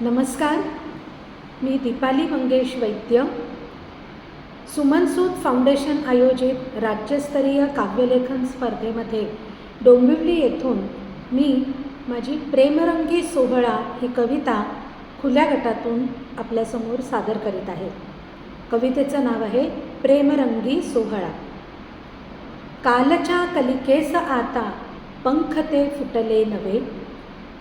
नमस्कार. मी दीपाली मंगेश वैद्य. सुमनसूत फाउंडेशन आयोजित राज्यस्तरीय काव्यलेखन स्पर्धेमध्ये डोंबिवली येथून मी माझी प्रेमरंगी सोहळा ही कविता खुल्या गटातून आपल्यासमोर सादर करीत आहे. कवितेचं नाव आहे प्रेमरंगी सोहळा. कालच्या कलिकेस आता पंख ते फुटले नवे.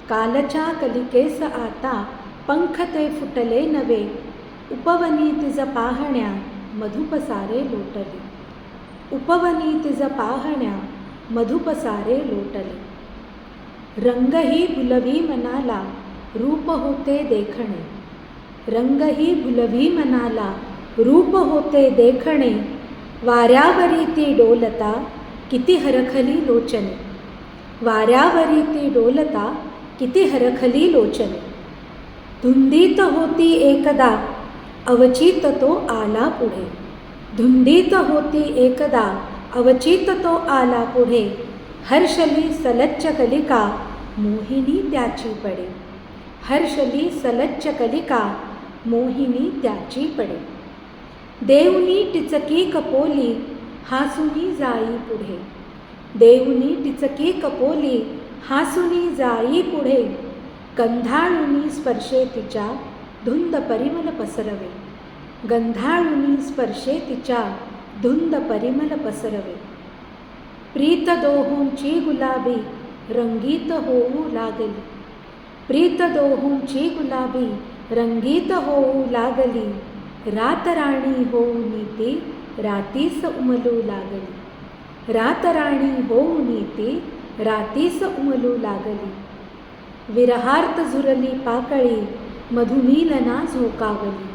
कालच्या कलिकेस आता पंख ते फुटले नवे उपवनी तिज पाहण्या मधुपसारे लोटले. उपवनी तिज पाहण्या मधुपसारे लोटले. रंगही भुलवी मनाला रूप होते देखणे. रंगही भुलवी मनाला रूप होते देखणे. वाऱ्यावरी ती डोलता किती हरखली लोचने. वाऱ्यावरी ती डोलता किती हरखली लोचने. धुंदीत होती एकदा अवचित तो आला पुढे. धुंदीत होती एकदा अवचित तो आला पुढे. हर्षली सलच्च कलिका मोहिनी त्याची पडे. हर्षली सलच्च कलिका मोहिनी त्याची पडे. देवनी टिचकी कपोली हासुनी जाई पुढे. देवनी टिचकी कपोली हासुनी जाई पुढे. गंधाळुनी स्पर्शे तिच्या धुंद परिमल पसरवे. गंधाळुनी स्पर्शे तिच्या धुंद परिमल पसरवे. प्रीत दोहूंची गुलाबी रंगीत होऊ लागली. प्रीत दोहूंची गुलाबी रंगीत होऊ लागली. रातराणी होऊ ती रातीस उमलू लागली. रातराणी होऊ ती रातीस उमलू लागली. विरहार्थ झुरली पाकळी मधुमीलना झोकावली.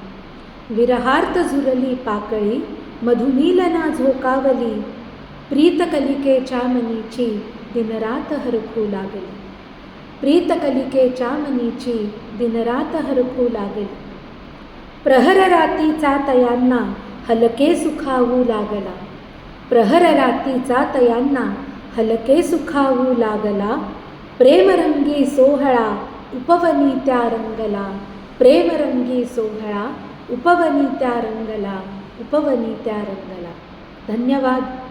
विरहार्थ झुरली पाकळी मधुमीलना झोकावली. प्रीतकलिकेच्या मनीची दिनरात हरखू लागली. प्रीतकलिकेच्या मनीची दिनरात हरखू लागली. प्रहर रातीचा तयांना हलके सुखावू लागला. प्रहर रातीचा तयांना हलके सुखावू लागला. प्रेमरंगी सोहळा उपवनी त्या रंगला. प्रेमरंगी सोहळा उपवनी त्या रंगला उपवनी त्या रंगला. धन्यवाद.